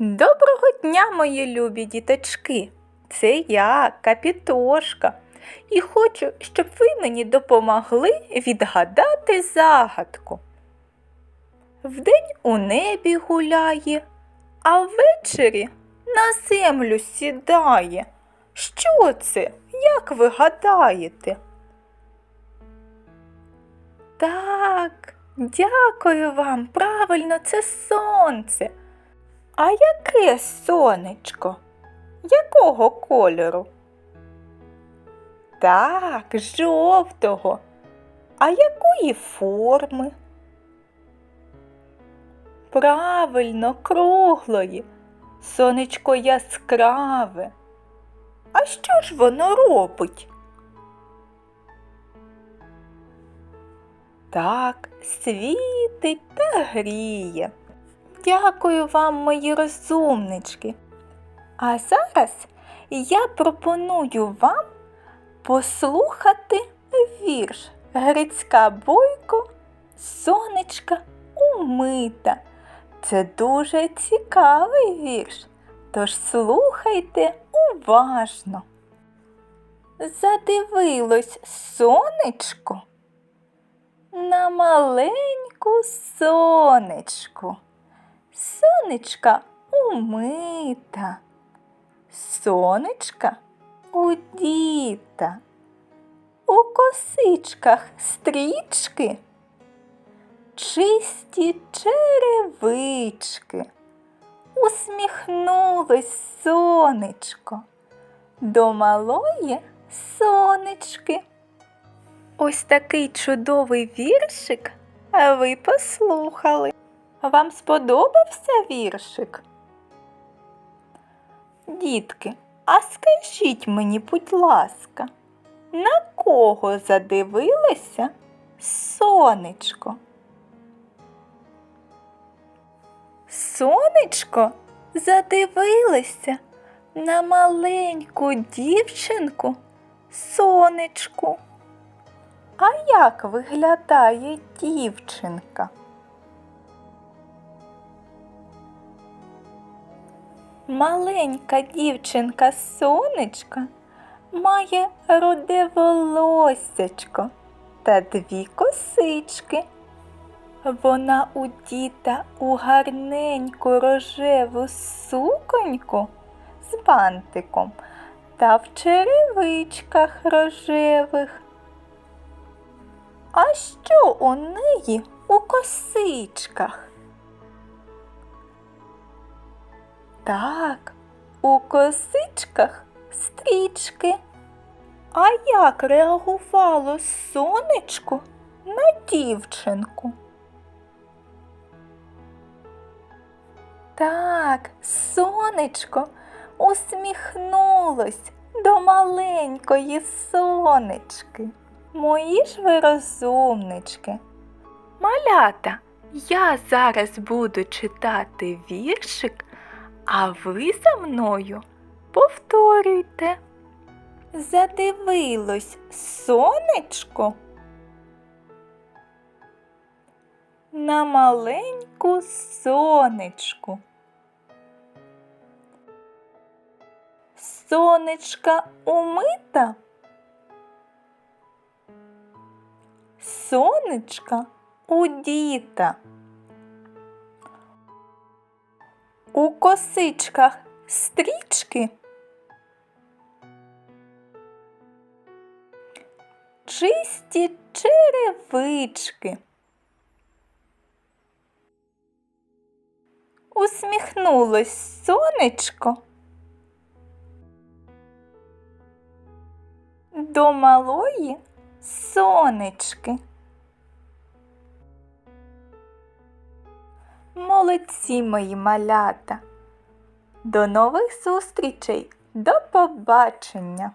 Доброго дня, мої любі діточки! Це я, Капітошка, і хочу, щоб ви мені допомогли відгадати загадку. Вдень у небі гуляє, а ввечері на землю сідає. Що це? Як ви гадаєте? Так, дякую вам. Правильно, це сонце. А яке сонечко? Якого кольору? Так, жовтого. А якої форми? Правильно, круглої. Сонечко яскраве. А що ж воно робить? Так, світить та гріє. Дякую вам, мої розумнички. А зараз я пропоную вам послухати вірш Грицька Бойко Сонечка умита. Це дуже цікавий вірш, тож слухайте уважно. Задивилось сонечко на маленьку сонечку. Сонечка умита, сонечка удіта, у косичках стрічки, чисті черевички. Усміхнулось сонечко до малої сонечки. Ось такий чудовий віршик ви послухали. Вам сподобався віршик? Дітки, а скажіть мені, будь ласка, на кого задивилося сонечко? Сонечко задивилося на маленьку дівчинку сонечку. А як виглядає дівчинка? Маленька дівчинка сонечка має руде волоссячко та дві косички. Вона удіта у гарненьку рожеву суконьку з бантиком та в черевичках рожевих. А що у неї у косичках? Так, у косичках стрічки. А як реагувало сонечко на дівчинку? Так, сонечко усміхнулось до маленької сонечки. Мої ж ви розумнички. Малята, я зараз буду читати віршик, а ви за мною повторюйте. Задивилось сонечко на маленьку сонечку. Сонечка умита. Сонечка удіта. У косичках стрічки. Чисті черевички. Усміхнулось сонечко. До малої сонечки. Молодці мої малята. До нових зустрічей. До побачення!